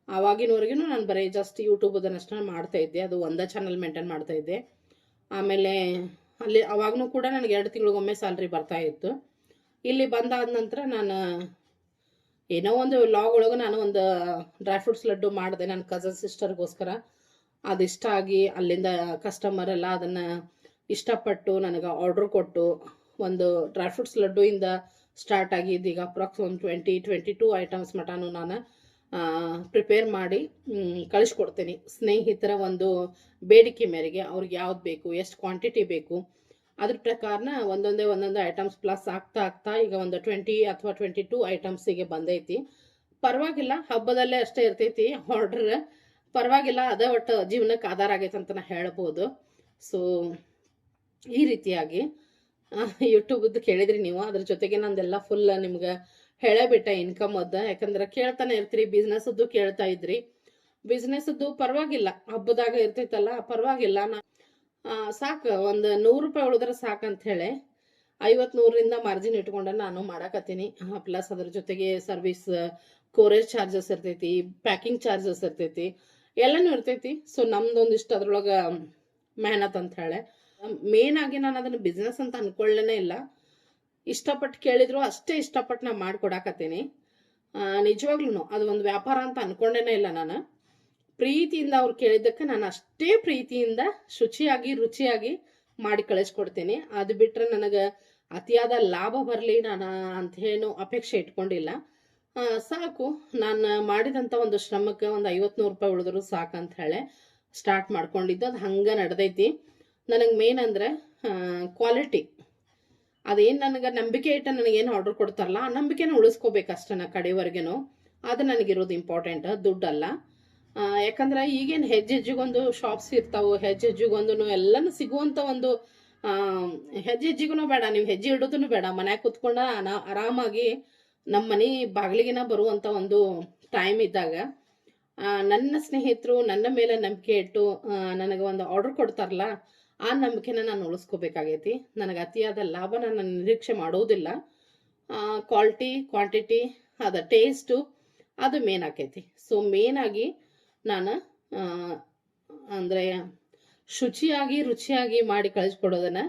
ಆವಾಗಿನವರೆಗೂ ನಾನು ಬರೀ ಜಸ್ಟ್ ಯೂಟ್ಯೂಬ್ ಅದನ್ನಷ್ಟೇ ಮಾಡ್ತಾ ಇದ್ದೆ. ಅದು ಒಂದೇ ಚಾನಲ್ ಮೇಂಟೈನ್ ಮಾಡ್ತಾ ಇದ್ದೆ. ಆಮೇಲೆ ಅಲ್ಲಿ ಅವಾಗೂ ಕೂಡ ನನಗೆ ಎರಡು ತಿಂಗಳಿಗೊಮ್ಮೆ ಸ್ಯಾಲ್ರಿ ಬರ್ತಾ ಇತ್ತು. ಇಲ್ಲಿ ಬಂದಾದ ನಂತರ ನಾನು ಏನೋ ಒಂದು ಲಾಗ್ ಒಳಗೆ ನಾನು ಒಂದು ಡ್ರೈ ಫ್ರೂಟ್ಸ್ ಲಡ್ಡು ಮಾಡಿದೆ ನನ್ನ ಕಸನ್ ಸಿಸ್ಟರ್ಗೋಸ್ಕರ ಅದಿಷ್ಟ ಆಗಿ ಅಲ್ಲಿಂದ ಕಸ್ಟಮರ್ ಎಲ್ಲ ಅದನ್ನು ಇಷ್ಟಪಟ್ಟು ನನಗೆ ಆರ್ಡ್ರ್ ಕೊಟ್ಟು ಒಂದು ಡ್ರೈ ಫ್ರೂಟ್ಸ್ ಲಡ್ಡುಯಿಂದ ಸ್ಟಾರ್ಟ್ ಆಗಿ ಈಗ ಅಪ್ರಾಕ್ಸ್ ಒಂದು twenty twenty two items mutton ನಾನು ಪ್ರಿಪೇರ್ ಮಾಡಿ ಕಳಿಸ್ಕೊಡ್ತೀನಿ. ಸ್ನೇಹಿತರ ಒಂದು ಬೇಡಿಕೆ ಮೇರೆಗೆ ಅವ್ರಿಗೆ ಯಾವ್ದು ಬೇಕು, ಎಷ್ಟು ಕ್ವಾಂಟಿಟಿ ಬೇಕು ಅದ್ರ ಪ್ರಕಾರನ ಒಂದೊಂದೇ ಒಂದೊಂದೇ ಐಟಮ್ಸ್ ಪ್ಲಸ್ ಆಗ್ತಾ ಆಗ್ತಾ ಈಗ ಒಂದು ಟ್ವೆಂಟಿ ಅಥವಾ ಟ್ವೆಂಟಿ ಟೂ ಐಟಮ್ಸಿಗೆ ಬಂದೈತಿ. ಪರವಾಗಿಲ್ಲ, ಹಬ್ಬದಲ್ಲೇ ಅಷ್ಟೇ ಇರ್ತೈತಿ ಆರ್ಡ್ರ್ ಪರವಾಗಿಲ್ಲ, ಅದೇ ಒಟ್ಟು ಜೀವನಕ್ಕೆ ಆಧಾರ ಆಗೈತೆ ಅಂತ ನಾ ಹೇಳ್ಬೋದು. ಸೊ ಈ ರೀತಿಯಾಗಿ ಯೂಟ್ಯೂಬದ್ದು ಕೇಳಿದ್ರಿ ನೀವು. ಅದ್ರ ಜೊತೆಗೆ ನಂದೆಲ್ಲ ಫುಲ್ ನಿಮ್ಗೆ ಹೇಳೇಬಿಟ್ಟೆ ಇನ್ಕಮ್ ಅದ. ಯಾಕಂದ್ರೆ ಕೇಳ್ತಾನೆ ಇರ್ತೀರಿ ಬಿಸ್ನೆಸ್ದು ಕೇಳ್ತಾ ಇದ್ರಿ. ಬಿಸ್ನೆಸ್ದು ಪರವಾಗಿಲ್ಲ, ಹಬ್ಬದಾಗ ಇರ್ತೈತಲ್ಲ, ಪರವಾಗಿಲ್ಲ. ನಾ ಸಾಕು. ಒಂದು ನೂರು ರೂಪಾಯಿ ಉಳಿದ್ರೆ ಅಂತ ಹೇಳಿ ಐವತ್ತು ನೂರರಿಂದ ಮಾರ್ಜಿನ್ ಇಟ್ಕೊಂಡು ನಾನು ಮಾಡಕತ್ತೀನಿ. ಪ್ಲಸ್ ಅದ್ರ ಜೊತೆಗೆ ಸರ್ವಿಸ್ ಕೋರೇಜ್ ಚಾರ್ಜಸ್ ಇರ್ತೈತಿ ಪ್ಯಾಕಿಂಗ್ ಚಾರ್ಜಸ್ ಇರ್ತೈತಿ, ಎಲ್ಲನೂ ಇರ್ತೈತಿ. ಸೊ ನಮ್ದೊಂದಿಷ್ಟು ಅದ್ರೊಳಗೆ ಮೆಹನತ್ ಅಂತ ಹೇಳಿ. ಮೇನ್ ಆಗಿ ನಾನು ಅದನ್ನ ಬಿಸ್ನೆಸ್ ಅಂತ ಅನ್ಕೊಳ್ಳೇನೆ ಇಲ್ಲ. ಇಷ್ಟಪಟ್ಟು ಕೇಳಿದ್ರು ಅಷ್ಟೇ ಇಷ್ಟಪಟ್ಟು ನಾ ಮಾಡ್ಕೊಡಾಕತ್ತೀನಿ. ನಿಜವಾಗ್ಲೂ ಅದು ಒಂದು ವ್ಯಾಪಾರ ಅಂತ ಅನ್ಕೊಂಡೇನೆ ಇಲ್ಲ ನಾನು. ಪ್ರೀತಿಯಿಂದ ಅವ್ರು ಕೇಳಿದ್ದಕ್ಕೆ ನಾನು ಅಷ್ಟೇ ಪ್ರೀತಿಯಿಂದ ಶುಚಿಯಾಗಿ, ರುಚಿಯಾಗಿ ಮಾಡಿ ಕಳಿಸ್ಕೊಡ್ತೀನಿ. ಅದು ಬಿಟ್ರೆ ನನಗೆ ಅತಿಯಾದ ಲಾಭ ಬರಲಿ ನಾನು ಅಂತ ಏನು ಅಪೇಕ್ಷೆ ಇಟ್ಕೊಂಡಿಲ್ಲ. ಸಾಕು. ನಾನು ಮಾಡಿದಂಥ ಒಂದು ಶ್ರಮಕ್ಕೆ ಒಂದು ಐವತ್ನೂರು ರೂಪಾಯಿ ಉಳಿದ್ರು ಅಂತ ಹೇಳಿ ಸ್ಟಾರ್ಟ್ ಮಾಡ್ಕೊಂಡಿದ್ದು. ಅದು ಹಂಗೆ ನಡೆದೈತಿ. ನನಗೆ ಮೇನ್ ಅಂದರೆ ಕ್ವಾಲಿಟಿ ಅದೇನು ನನಗೆ ನಂಬಿಕೆ ಇಟ್ಟು ನನಗೇನು ಆರ್ಡರ್ ಕೊಡ್ತಾರಲ್ಲ, ಆ ನಂಬಿಕೆನ ಉಳಿಸ್ಕೋಬೇಕಷ್ಟೇ ನಾ ಕಡೆವರೆಗೂ ಅದು ನನಗಿರೋದು ಇಂಪಾರ್ಟೆಂಟ್ ದುಡ್ಡಲ್ಲ. ಯಾಕಂದ್ರೆ ಈಗೇನು ಹೆಜ್ಜೆ ಹೆಜ್ಜೆಗೊಂದು ಶಾಪ್ಸ್ ಇರ್ತಾವೆ, ಹೆಜ್ಜೆ ಹೆಜ್ಜೆಗೊಂದು ಎಲ್ಲನೂ ಸಿಗುವಂಥ ಒಂದು ಹೆಜ್ಜೆ ಹೆಜ್ಜೆಗೂ ಬೇಡ, ನೀವು ಹೆಜ್ಜೆ ಇಡೋದನ್ನು ಬೇಡ. ಮನ್ಯಾಗ ಕುತ್ಕೊಂಡ ನಾ- ಆರಾಮಾಗಿ ನಮ್ಮ ಮನೆ ಬಾಗಿಲಿಗೆನ ಬರುವಂಥ ಒಂದು ಟೈಮ್ ಇದ್ದಾಗ ನನ್ನ ಸ್ನೇಹಿತರು, ನನ್ನ ಮೇಲೆ ನಂಬಿಕೆ ಇಟ್ಟು ನನಗೆ ಒಂದು ಆರ್ಡರ್ ಕೊಡ್ತಾರಲ್ಲ, ಆ ನಂಬಿಕೆನ ನಾನು ಉಳಿಸ್ಕೋಬೇಕಾಗೈತಿ. ನನಗೆ ಅತಿಯಾದ ಲಾಭ ನಾನು ನಿರೀಕ್ಷೆ ಮಾಡೋದಿಲ್ಲ. ಕ್ವಾಲಿಟಿ ಕ್ವಾಂಟಿಟಿ ಅದ ಟೇಸ್ಟು ಅದು ಮೇನ್ ಆಕೈತಿ. ಸೊ ಮೇನ್ ಆಗಿ ನಾನು ಅಂದರೆ ಶುಚಿಯಾಗಿ, ರುಚಿಯಾಗಿ ಮಾಡಿ ಕಳಿಸ್ಕೊಡೋದನ್ನು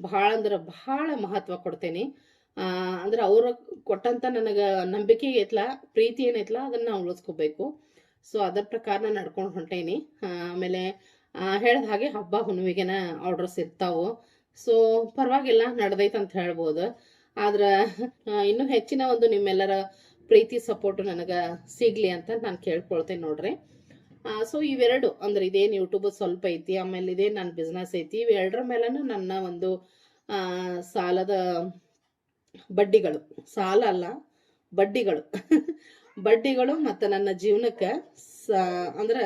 ಭಾಳ ಅಂದ್ರೆ ಭಾಳ ಮಹತ್ವ ಕೊಡ್ತೇನೆ. ಅಂದ್ರೆ ಅವ್ರ ಕೊಟ್ಟಂಥ ನನಗೆ ನಂಬಿಕೆ ಐತ್ಲ, ಪ್ರೀತಿ ಏನೈತ್ಲ ಅದನ್ನು ನಾವು ಉಳಿಸ್ಕೋಬೇಕು. ಸೊ ಅದರ ಪ್ರಕಾರ ನಾನು ನಡ್ಕೊಂಡು ಹೊಂಟೇನಿ. ಆಮೇಲೆ ಹೇಳ್ದ ಹಾಗೆ ಹಬ್ಬ, ಹುಣ್ಣಿಮೆಗೆನ ಆರ್ಡರ್ಸ್ ಇರ್ತಾವೆ. ಸೊ ಪರವಾಗಿಲ್ಲ, ನಡೆದೈತೆ ಅಂತ ಹೇಳ್ಬೋದು. ಆದ್ರೆ ಇನ್ನೂ ಹೆಚ್ಚಿನ ಒಂದು ನಿಮ್ಮೆಲ್ಲರ ಪ್ರೀತಿ ಸಪೋರ್ಟ್ ನನಗೆ ಸಿಗಲಿ ಅಂತ ನಾನು ಕೇಳ್ಕೊಳ್ತೇನೆ ನೋಡ್ರಿ. ಸೊ ಇವೆರಡು, ಅಂದ್ರೆ ಇದೇನು ಯೂಟ್ಯೂಬ್ ಸ್ವಲ್ಪ ಐತಿ, ಆಮೇಲೆ ಇದೇ ನನ್ನ ಬಿಸ್ನೆಸ್ ಐತಿ, ಇವೆರಡರ ಮೇಲೂ ನನ್ನ ಒಂದು ಸಾಲದ ಬಡ್ಡಿಗಳು. ಸಾಲ ಅಲ್ಲ, ಬಡ್ಡಿಗಳು. (laughs) ಬಡ್ಡಿಗಳು ಮತ್ತು ನನ್ನ ಜೀವನಕ್ಕೆ ಸ, ಅಂದ್ರೆ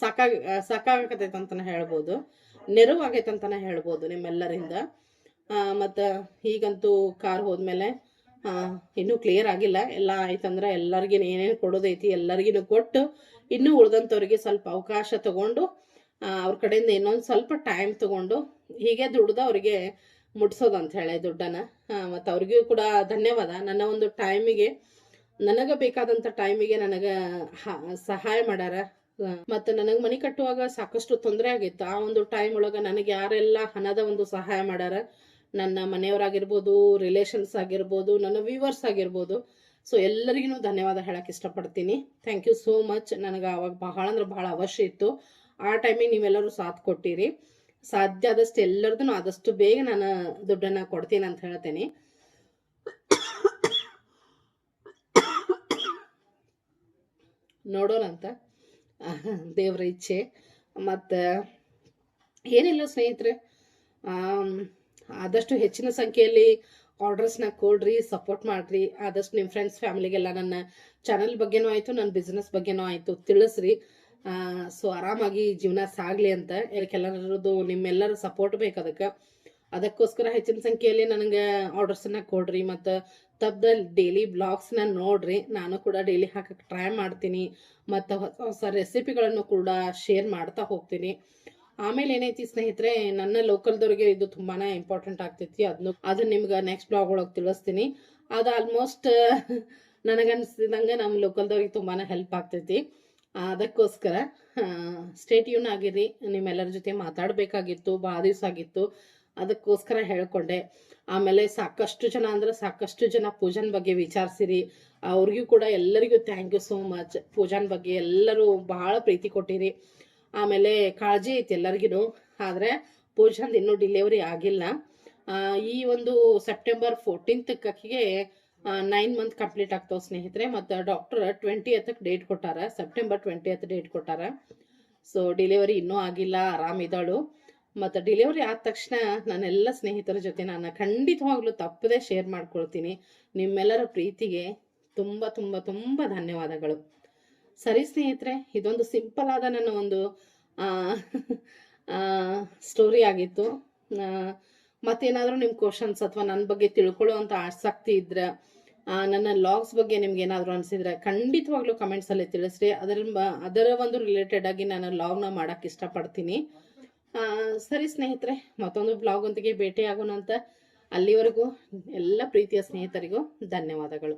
ಸಾಕಾಗ ಸಾಕಾಗತೈತೆ ಅಂತಲೇ ಹೇಳ್ಬೋದು. ನೆರವಾಗೈತೆ ಅಂತಲೇ ಹೇಳ್ಬೋದು ನಿಮ್ಮೆಲ್ಲರಿಂದ. ಮತ್ತು ಈಗಂತೂ ಕಾರ್ ಹೋದ್ಮೇಲೆ ಇನ್ನೂ ಕ್ಲಿಯರ್ ಆಗಿಲ್ಲ. ಎಲ್ಲ ಆಯ್ತಂದ್ರೆ ಎಲ್ಲರಿಗೂ ಏನೇನು ಕೊಡೋದೈತಿ ಎಲ್ಲರಿಗಿನೂ ಕೊಟ್ಟು ಇನ್ನೂ ಉಳ್ದಂಥವ್ರಿಗೆ ಸ್ವಲ್ಪ ಅವಕಾಶ ತಗೊಂಡು ಆ, ಅವ್ರ ಕಡೆಯಿಂದ ಇನ್ನೊಂದು ಸ್ವಲ್ಪ ಟೈಮ್ ತಗೊಂಡು ಹೀಗೆ ದುಡ್ದು ಅವ್ರಿಗೆ ಮುಟ್ಸೋದು ಅಂತ ಹೇಳಿ ದುಡ್ಡನ್ನ. ಮತ್ತು ಅವ್ರಿಗೂ ಕೂಡ ಧನ್ಯವಾದ. ನನ್ನ ಒಂದು ಟೈಮಿಗೆ ನನಗೆ ಬೇಕಾದಂಥ ಟೈಮಿಗೆ ನನಗೆ ಸಹಾಯ ಮಾಡ್ಯಾರ ಮತ್ತು ನನಗೆ ಮನೆ ಕಟ್ಟುವಾಗ ಸಾಕಷ್ಟು ತೊಂದರೆ ಆಗಿತ್ತು. ಆ ಒಂದು ಟೈಮ್ ಒಳಗೆ ನನಗೆ ಯಾರೆಲ್ಲ ಹಣದ ಒಂದು ಸಹಾಯ ಮಾಡ್ಯಾರ ನನ್ನ ಮನೆಯವರಾಗಿರ್ಬೋದು ರಿಲೇಷನ್ಸ್ ಆಗಿರ್ಬೋದು, ನನ್ನ ವ್ಯೂವರ್ಸ್ ಆಗಿರ್ಬೋದು. ಸೊ ಎಲ್ಲರಿಗೂ ಧನ್ಯವಾದ ಹೇಳಕ್ಕೆ ಇಷ್ಟಪಡ್ತೀನಿ. ಥ್ಯಾಂಕ್ ಯು ಸೋ ಮಚ್ ನನಗೆ ಅವಾಗ ಬಹಳ ಅಂದ್ರೆ ಬಹಳ ಅವಶ್ಯ ಇತ್ತು. ಆ ಟೈಮಿಗೆ ನೀವೆಲ್ಲರೂ ಸಾಥ್ ಕೊಟ್ಟಿರಿ. ಸಾಧ್ಯ ಆದಷ್ಟು ಎಲ್ಲರದೂ ಆದಷ್ಟು ಬೇಗ ನಾನು ದುಡ್ಡನ್ನು ಕೊಡ್ತೀನಿ ಅಂತ ಹೇಳ್ತೇನೆ. ನೋಡೋಣ ಅಂತ. ದೇವರ ಇಚ್ಛೆ. ಮತ್ತು ಏನಿಲ್ಲ ಸ್ನೇಹಿತರೆ. ಆದಷ್ಟು ಹೆಚ್ಚಿನ ಸಂಖ್ಯೆಯಲ್ಲಿ ಆರ್ಡರ್ಸ್ನ ಕೊಡ್ರಿ ಸಪೋರ್ಟ್ ಮಾಡ್ರಿ. ಆದಷ್ಟು ನಿಮ್ಮ ಫ್ರೆಂಡ್ಸ್ ಫ್ಯಾಮಿಲಿಗೆಲ್ಲ ನನ್ನ ಚಾನಲ್ ಬಗ್ಗೆನೂ ಆಯಿತು ನನ್ನ ಬಿಸ್ನೆಸ್ ಬಗ್ಗೆನೂ ಆಯಿತು. ತಿಳಿಸ್ರಿ. ಸೊ ಆರಾಮಾಗಿ ಜೀವನ ಸಾಗಲಿ ಅಂತ. ಇದಕ್ಕೆಲ್ಲರದು ನಿಮ್ಮೆಲ್ಲರ ಸಪೋರ್ಟ್ ಬೇಕು ಅದಕ್ಕೆ. ಅದಕ್ಕೋಸ್ಕರ ಹೆಚ್ಚಿನ ಸಂಖ್ಯೆಯಲ್ಲಿ ನನಗೆ ಆರ್ಡರ್ಸನ್ನ ಕೊಡ್ರಿ. ಮತ್ತು ತಪ್ಪದ ಡೈಲಿ ಬ್ಲಾಗ್ಸ್ನ ನೋಡ್ರಿ. ನಾನು ಕೂಡ ಡೈಲಿ ಹಾಕಕ್ಕೆ ಟ್ರೈ ಮಾಡ್ತೀನಿ. ಮತ್ತು ಹೊಸ ಹೊಸ ರೆಸಿಪಿಗಳನ್ನು ಕೂಡ ಶೇರ್ ಮಾಡ್ತಾ ಹೋಗ್ತೀನಿ. ಆಮೇಲೆ ಏನೈತಿ ಸ್ನೇಹಿತರೆ, ನನ್ನ ಲೋಕಲ್ದವ್ರಿಗೆ ಇದು ತುಂಬಾನೇ ಇಂಪಾರ್ಟೆಂಟ್ ಆಗ್ತೈತಿ. ಅದನ್ನು ಅದನ್ನ ನಿಮ್ಗೆ ನೆಕ್ಸ್ಟ್ ಬ್ಲಾಗ್ ಒಳಗೆ ತಿಳಿಸ್ತೀನಿ. ಅದು ಆಲ್ಮೋಸ್ಟ್ ನನಗನ್ಸಿದಂಗೆ ನಮ್ಮ ಲೋಕಲ್ದವ್ರಿಗೆ ತುಂಬಾನೇ ಹೆಲ್ಪ್ ಆಗ್ತೈತಿ. ಅದಕ್ಕೋಸ್ಕರ ಸ್ಟೇಟ್ ಯೂನ್ ಆಗಿರಿ. ನಿಮ್ಮೆಲ್ಲರ ಜೊತೆ ಮಾತಾಡಬೇಕಾಗಿತ್ತು ಭಾಳ ದಿವಸ ಆಗಿತ್ತು. ಅದಕ್ಕೋಸ್ಕರ ಹೇಳ್ಕೊಂಡೆ. ಆಮೇಲೆ ಸಾಕಷ್ಟು ಜನ ಅಂದ್ರೆ ಸಾಕಷ್ಟು ಜನ ಪೂಜನ್ ಬಗ್ಗೆ ವಿಚಾರಿಸಿರಿ. ಅವ್ರಿಗೂ ಕೂಡ ಎಲ್ಲರಿಗೂ ಥ್ಯಾಂಕ್ ಯು ಸೋ ಮಚ್ ಪೂಜಾನ್ ಬಗ್ಗೆ ಎಲ್ಲರೂ ಬಹಳ ಪ್ರೀತಿ ಕೊಟ್ಟಿರಿ. ಆಮೇಲೆ ಕಾಳಜಿ ಐತೆ ಎಲ್ಲರಿಗೂ ಆದರೆ ಪೂಜಾಂದು ಇನ್ನೂ ಡಿಲೆವರಿ ಆಗಿಲ್ಲ. ಈ ಒಂದು ಸೆಪ್ಟೆಂಬರ್ ಫೋರ್ಟೀನ್ತ್ ಕಕ್ಕಿಗೆ ನೈನ್ ಮಂತ್ ಕಂಪ್ಲೀಟ್ ಆಗ್ತಾವೆ ಸ್ನೇಹಿತರೆ. ಮತ್ತು ಡಾಕ್ಟರ್ ಟ್ವೆಂಟಿ ಎತ್ತಕ್ಕೆ ಡೇಟ್ ಕೊಟ್ಟಾರ. ಸೆಪ್ಟೆಂಬರ್ ಟ್ವೆಂಟಿ ಎತ್ ಡೇಟ್ ಕೊಟ್ಟಾರ. ಸೊ ಡಿಲಿವರಿ ಇನ್ನೂ ಆಗಿಲ್ಲ. ಆರಾಮಿದ್ದಾಳು ಮತ್ತು ಡಿಲಿವರಿ ಆದ ತಕ್ಷಣ ನಾನೆಲ್ಲ ಸ್ನೇಹಿತರ ಜೊತೆ ನಾನು ಖಂಡಿತವಾಗ್ಲೂ ತಪ್ಪದೇ ಶೇರ್ ಮಾಡ್ಕೊಳ್ತೀನಿ. ನಿಮ್ಮೆಲ್ಲರ ಪ್ರೀತಿಗೆ ತುಂಬ ತುಂಬ ತುಂಬ ಧನ್ಯವಾದಗಳು. ಸರಿ ಸ್ನೇಹಿತರೆ, ಇದೊಂದು ಸಿಂಪಲ್ ಆದ ನನ್ನ ಒಂದು ಸ್ಟೋರಿ ಆಗಿತ್ತು. ಮತ್ತೇನಾದರೂ ನಿಮ್ಮ ಕ್ವಶನ್ಸ್ ಅಥವಾ ನನ್ನ ಬಗ್ಗೆ ತಿಳ್ಕೊಳ್ಳುವಂಥ ಆಸಕ್ತಿ ಇದ್ರೆ ನನ್ನ ಲಾಗ್ಸ್ ಬಗ್ಗೆ ನಿಮ್ಗೆ ಏನಾದರೂ ಅನಿಸಿದ್ರೆ ಖಂಡಿತವಾಗ್ಲೂ ಕಮೆಂಟ್ಸಲ್ಲಿ ತಿಳಿಸ್ರಿ. ಅದರ ಅದರ ಒಂದು ರಿಲೇಟೆಡ್ ಆಗಿ ನಾನು ಲಾಗ್ನ ಮಾಡೋಕ್ಕೆ ಇಷ್ಟಪಡ್ತೀನಿ. ಸರಿ ಸ್ನೇಹಿತರೆ, ಮತ್ತೊಂದು ಬ್ಲಾಗ್ ಒಂದಿಗೆ ಭೇಟಿ ಆಗೋಣ ಅಂತ ಅಲ್ಲಿವರೆಗೂ ಎಲ್ಲ ಪ್ರೀತಿಯ ಸ್ನೇಹಿತರಿಗೂ ಧನ್ಯವಾದಗಳು.